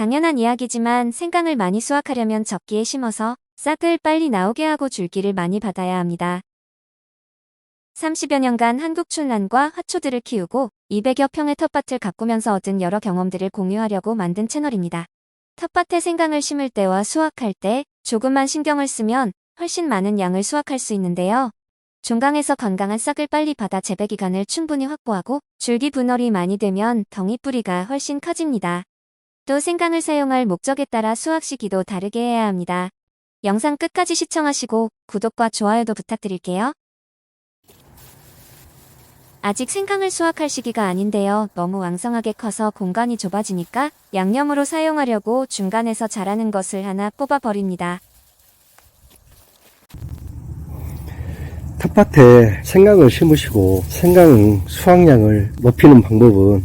당연한 이야기지만 생강을 많이 수확하려면 적기에 심어서 싹을 빨리 나오게 하고 줄기를 많이 받아야 합니다. 30여 년간 한국 춘란과 화초들을 키우고 200여 평의 텃밭을 가꾸면서 얻은 여러 경험들을 공유하려고 만든 채널입니다. 텃밭에 생강을 심을 때와 수확할 때 조금만 신경을 쓰면 훨씬 많은 양을 수확할 수 있는데요. 종강에서 건강한 싹을 빨리 받아 재배 기간을 충분히 확보하고 줄기 분할이 많이 되면 덩이 뿌리가 훨씬 커집니다. 또 생강을 사용할 목적에 따라 수확 시기도 다르게 해야 합니다. 영상 끝까지 시청하시고 구독과 좋아요도 부탁드릴게요. 아직 생강을 수확할 시기가 아닌데요. 너무 왕성하게 커서 공간이 좁아지니까 양념으로 사용하려고 중간에서 자라는 것을 하나 뽑아 버립니다. 텃밭에 생강을 심으시고 생강 수확량을 높이는 방법은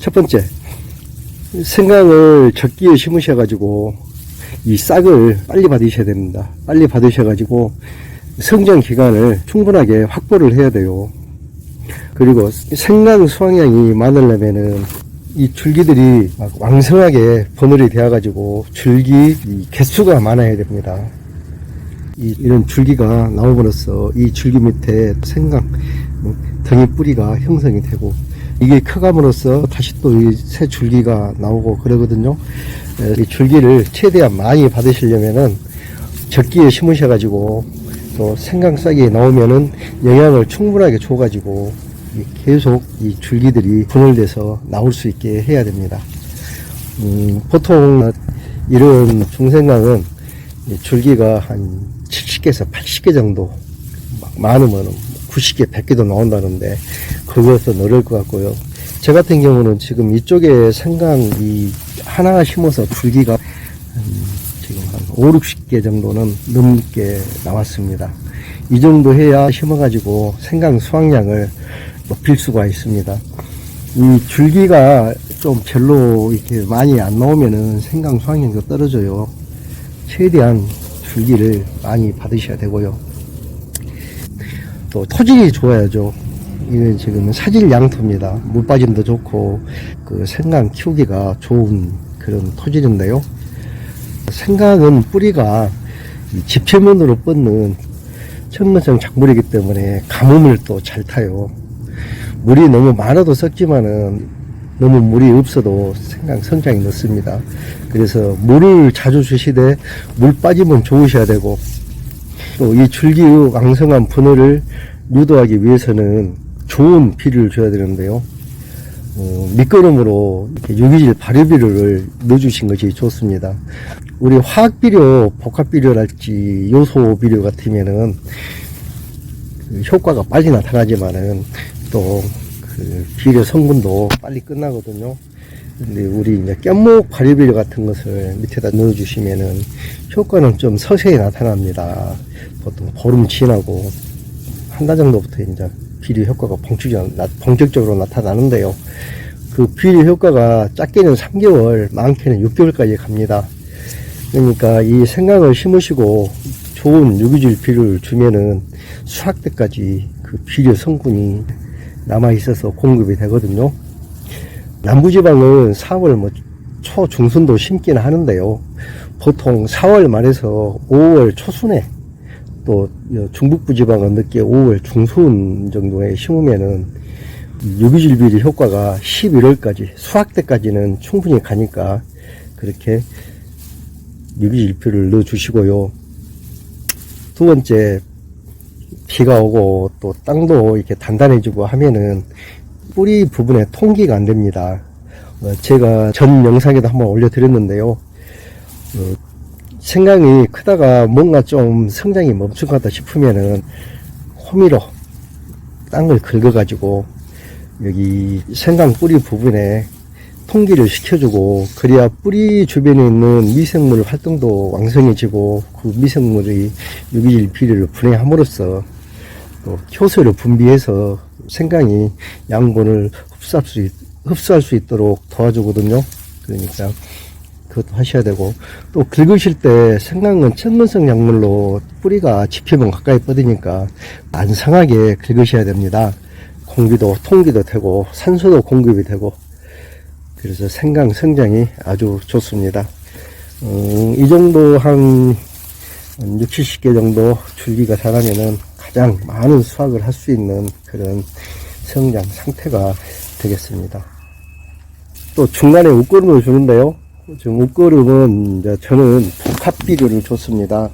첫 번째 생강을 적기에 심으셔가지고 이 싹을 빨리 받으셔야 됩니다. 빨리 받으셔가지고 성장 기간을 충분하게 확보를 해야 돼요. 그리고 생강 수확량이 많으려면은 이 줄기들이 막 왕성하게 번널이 되어가지고 줄기 이 개수가 많아야 됩니다. 이, 이런 줄기가 나옴으로써 이 줄기 밑에 생강, 뭐, 덩이 뿌리가 형성이 되고 이게 커감으로써 다시 또 이 새 줄기가 나오고 그러거든요. 에, 이 줄기를 최대한 많이 받으시려면은 적기에 심으셔가지고 또 생강 싹이 나오면은 영양을 충분하게 줘가지고 이 계속 이 줄기들이 분할돼서 나올 수 있게 해야 됩니다. 음, 보통 이런 중생강은 이 줄기가 한 70개에서 80개 정도 막 많으면 90개, 100개도 나온다는데 그것은 어려울 것 같고요. 저 같은 경우는 지금 이쪽에 생강 이 하나 심어서 줄기가 한 지금 한 5, 60개 정도는 넘게 나왔습니다. 이 정도 해야 심어가지고 생강 수확량을 높일 수가 있습니다. 이 줄기가 좀 별로 이렇게 많이 안 나오면은 생강 수확량도 떨어져요. 최대한 줄기를 많이 받으셔야 되고요. 또 토질이 좋아야죠. 이건 지금 사질 양토입니다. 물 빠짐도 좋고 그 생강 키우기가 좋은 그런 토질인데요. 생강은 뿌리가 이 지표면으로 뻗는 천문성 작물이기 때문에 가뭄을 또 잘 타요. 물이 너무 많아도 썩지만은 너무 물이 없어도 생강 성장이 늦습니다. 그래서 물을 자주 주시되 물 빠지면 좋으셔야 되고 또 이 줄기의 왕성한 분해를 유도하기 위해서는 좋은 비료를 줘야 되는데요. 어, 밑거름으로 유기질 발효비료를 넣어주신 것이 좋습니다. 우리 화학비료, 복합비료랄지 요소비료 같으면은 그 효과가 빨리 나타나지만은 또 그 비료 성분도 빨리 끝나거든요. 근데 우리 이제 깻목 발효비료 같은 것을 밑에다 넣어주시면은 효과는 좀 서서히 나타납니다. 보통 보름 지나고 한 달 정도부터 이제 비료 효과가 본격적으로, 나타나는데요. 그 비료 효과가 작게는 3개월, 많게는 6개월까지 갑니다. 그러니까 이 생강을 심으시고 좋은 유기질 비료를 주면은 수확 때까지 그 비료 성분이 남아 있어서 공급이 되거든요. 남부지방은 4월 뭐 초중순도 심기는 하는데요. 보통 4월 말에서 5월 초순에 또 중북부 지방은 늦게 5월 중순 정도에 심으면은 이 유기질 비료 효과가 11월까지 수확 때까지는 충분히 가니까 그렇게 유기질 비료를 넣어 주시고요. 두 번째 비가 오고 또 땅도 이렇게 단단해지고 하면은 뿌리 부분에 통기가 안 됩니다. 어, 제가 전 영상에도 한번 올려드렸는데요. 어, 생강이 크다가 뭔가 좀 성장이 멈춘 것 같다 싶으면은 호미로 땅을 긁어가지고 여기 생강 뿌리 부분에 통기를 시켜주고 그래야 뿌리 주변에 있는 미생물 활동도 왕성해지고 그 미생물의 유기질 비료를 분해함으로써 또 효소를 분비해서 생강이 양분을 흡수할 수, 있, 흡수할 수 있도록 도와주거든요. 그러니까 그것도 하셔야 되고 또 긁으실 때 생강은 천문성 약물로 뿌리가 지표면 가까이 뻗으니까 안 상하게 긁으셔야 됩니다. 공기도 통기도 되고 산소도 공급이 되고 그래서 생강 성장이 아주 좋습니다. 음, 이 정도 한 6, 70개 정도 줄기가 자라면은 가장 많은 수확을 할 수 있는 그런 성장 상태가 되겠습니다. 또 중간에 웃거름을 주는데요. 지금 웃거름은 이제 저는 복합비료를 줬습니다.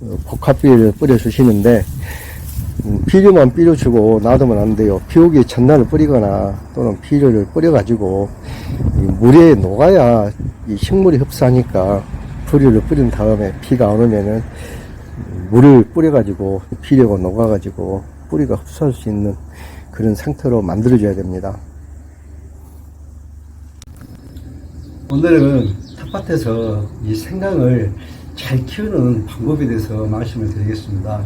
어, 복합비료를 뿌려주시는데 음, 비료만 뿌려주고 놔두면 안 돼요. 비 오기 전날을 뿌리거나 또는 비료를 뿌려가지고 이 물에 녹아야 이 식물이 흡수하니까 비료를 뿌린 다음에 비가 안 오면은 물을 뿌려가지고 비료가 녹아가지고 뿌리가 흡수할 수 있는 그런 상태로 만들어줘야 됩니다. 오늘은 텃밭에서 이 생강을 잘 키우는 방법에 대해서 말씀을 드리겠습니다.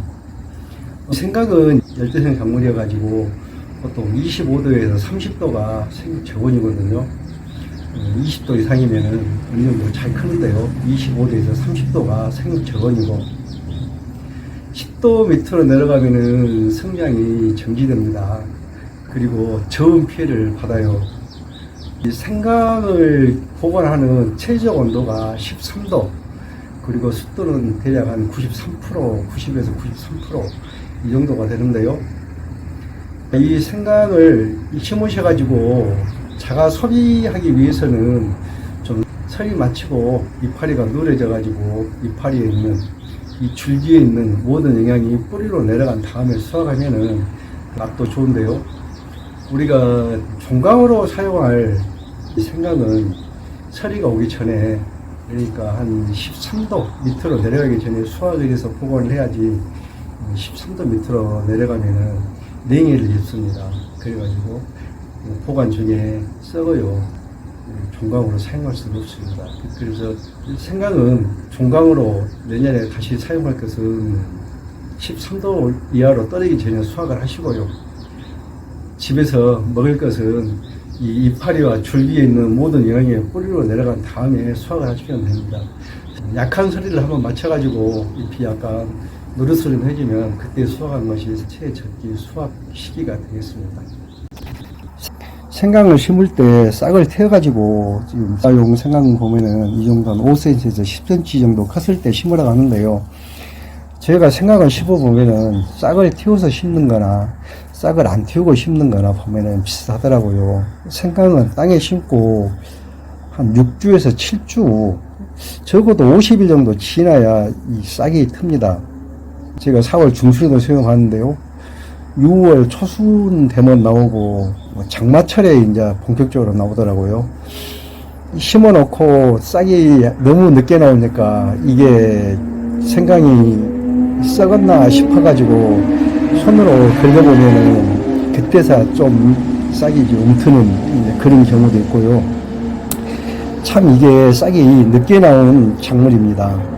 생강은 열대성 작물이어가지고 보통 25도에서 30도가 생적원이거든요. 20도 이상이면은 어느 정도 잘 크는데요. 25도에서 30도가 생적원이고 10도 밑으로 내려가면은 성장이 정지됩니다. 그리고 저온 피해를 받아요. 이 생강을 보관하는 최적 온도가 13도, 그리고 습도는 대략 한 93%, 90에서 93%이 정도가 되는데요. 이 생강을 심으셔가지고 자가 소비하기 위해서는 좀 설이 마치고 이파리가 누래져가지고 이파리에 있는 이 줄기에 있는 모든 영양이 뿌리로 내려간 다음에 수확하면은 맛도 좋은데요. 우리가 종강으로 사용할 이 생강은 서리가 오기 전에 그러니까 한 13도 밑으로 내려가기 전에 수확을 해서 보관을 해야지 13도 밑으로 내려가면은 냉해를 입습니다. 그래가지고 보관 중에 썩어요. 종강으로 사용할 수가 없습니다. 그래서 생강은 종강으로 내년에 다시 사용할 것은 13도 이하로 떨어지기 전에 수확을 하시고요. 집에서 먹을 것은 이 이파리와 줄기에 있는 모든 영양이 뿌리로 내려간 다음에 수확을 하시면 됩니다. 약한 소리를 한번 맞춰가지고 잎이 약간 노릇소리를 해주면 그때 수확한 것이 최적기 수확 시기가 되겠습니다. 생강을 심을 때 싹을 태워가지고 지금 용 생강 보면은 이 정도 한 5cm에서 10cm 정도 컸을 때 심으라고 하는데요. 저희가 생강을 심어보면은 싹을 틔워서 심는 거나 싹을 안 틔우고 심는 거나 보면은 비슷하더라고요. 생강은 땅에 심고 한 6주에서 7주 적어도 50일 정도 지나야 이 싹이 틉니다. 제가 4월 중순에도 수영하는데요. 6월 초순 되면 나오고 뭐 장마철에 이제 본격적으로 나오더라고요. 심어 놓고 싹이 너무 늦게 나오니까 이게 생강이 썩었나 싶어가지고 손으로 긁어보면은 그때서 좀 싹이 좀 움트는 그런 경우도 있고요. 참 이게 싹이 늦게 나오는 작물입니다.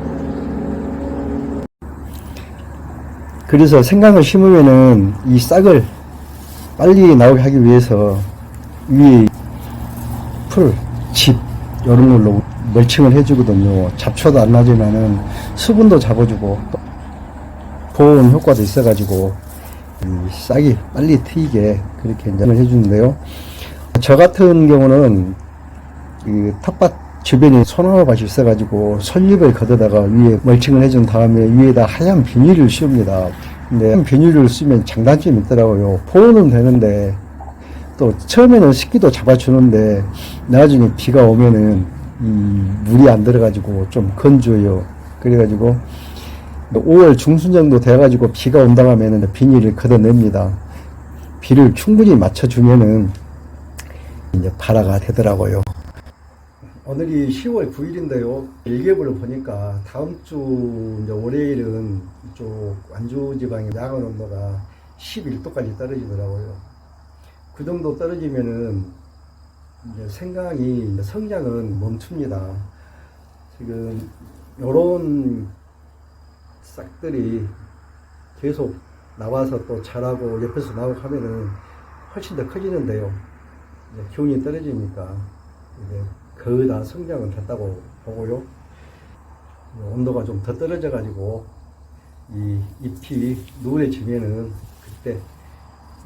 그래서 생강을 심으면은 이 싹을 빨리 나오게 하기 위해서 위에 풀, 집 이런 걸로 멀칭을 해주거든요. 잡초도 안 나지만은 수분도 잡아주고 또 보온 효과도 있어가지고 이 싹이 빨리 트이게 그렇게 인정을 해주는데요. 저 같은 경우는 그 텃밭 주변에 소나무밭이 있어가지고 솔잎을 걷어다가 위에 멀칭을 해준 다음에 위에다 하얀 비닐을 씌웁니다. 근데 비닐을 쓰면 장단점이 있더라고요. 보온은 되는데 또 처음에는 습기도 잡아주는데 나중에 비가 오면은 이 물이 안 들어가지고 좀 건조해요. 그래가지고 5월 중순 정도 돼가지고 비가 온다 하면은 비닐을 걷어냅니다. 비를 충분히 맞춰주면은 이제 발화가 되더라고요. 오늘이 10월 9일인데요. 일기예보를 보니까 다음 주 이제 월요일은 이쪽 완주 지방의 야간 온도가 11도까지 떨어지더라고요. 그 정도 떨어지면은 이제 생강이 성장은 멈춥니다. 지금 요런 싹들이 계속 나와서 또 자라고 옆에서 나오고 하면은 훨씬 더 커지는데요. 기온이 떨어지니까 이제 거의 다 성장은 됐다고 보고요. 온도가 좀 더 떨어져 가지고 이 잎이 노래지면은 그때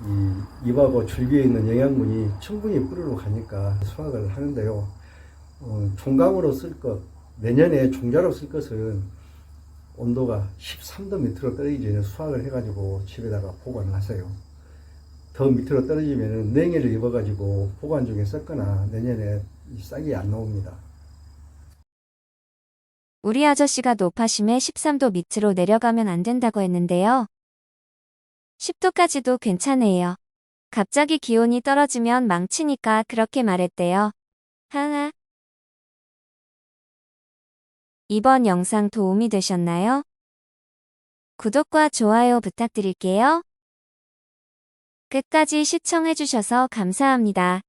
이 잎하고 줄기에 있는 영양분이 충분히 뿌리로 가니까 수확을 하는데요. 어, 총각으로 쓸 것, 내년에 종자로 쓸 것은 온도가 13도 밑으로 떨어지기 전에 수확을 해가지고 집에다가 보관을 하세요. 더 밑으로 떨어지면은 냉해를 입어가지고 보관 중에 썩거나 내년에 이 싹이 안 나옵니다. 우리 아저씨가 높아심에 13도 밑으로 내려가면 안 된다고 했는데요. 10도까지도 괜찮네요. 갑자기 기온이 떨어지면 망치니까 그렇게 말했대요. 하하. 이번 영상 도움이 되셨나요? 구독과 좋아요 부탁드릴게요. 끝까지 시청해주셔서 감사합니다.